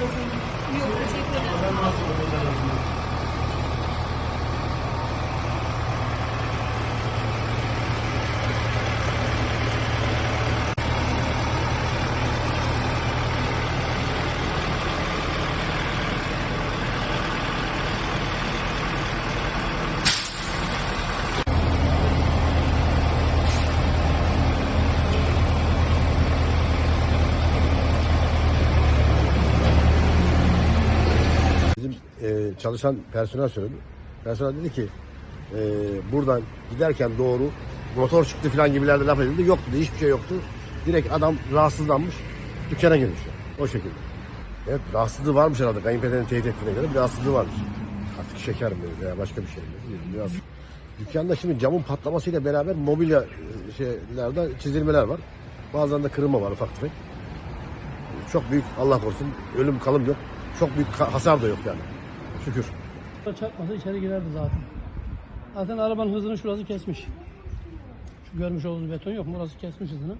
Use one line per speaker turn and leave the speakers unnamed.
looking, new çalışan personel söyledi. Personel dedi ki e, buradan giderken doğru motor çıktı falan gibilerde laf edildi. Yok dedi hiçbir şey yoktu. Direkt adam rahatsızlanmış dükkana girmiş. O şekilde. Evet rahatsızlığı varmış herhalde. Kayınpederin teyit ettiğine göre bir rahatsızlığı varmış. Artık şeker mi veya başka bir şey mi? Biraz. Dükkanda şimdi camın patlamasıyla beraber mobilya e, şeylerde çizilmeler var. Bazen de kırılma var ufak tefek. Çok büyük Allah korusun ölüm kalım yok. Çok büyük hasar da yok yani. Şükür.
Çarpmasa içeri girerdi zaten. Zaten arabanın hızını şurası kesmiş. Şu görmüş olduğunuz beton yok mu? Orası kesmiş hızını.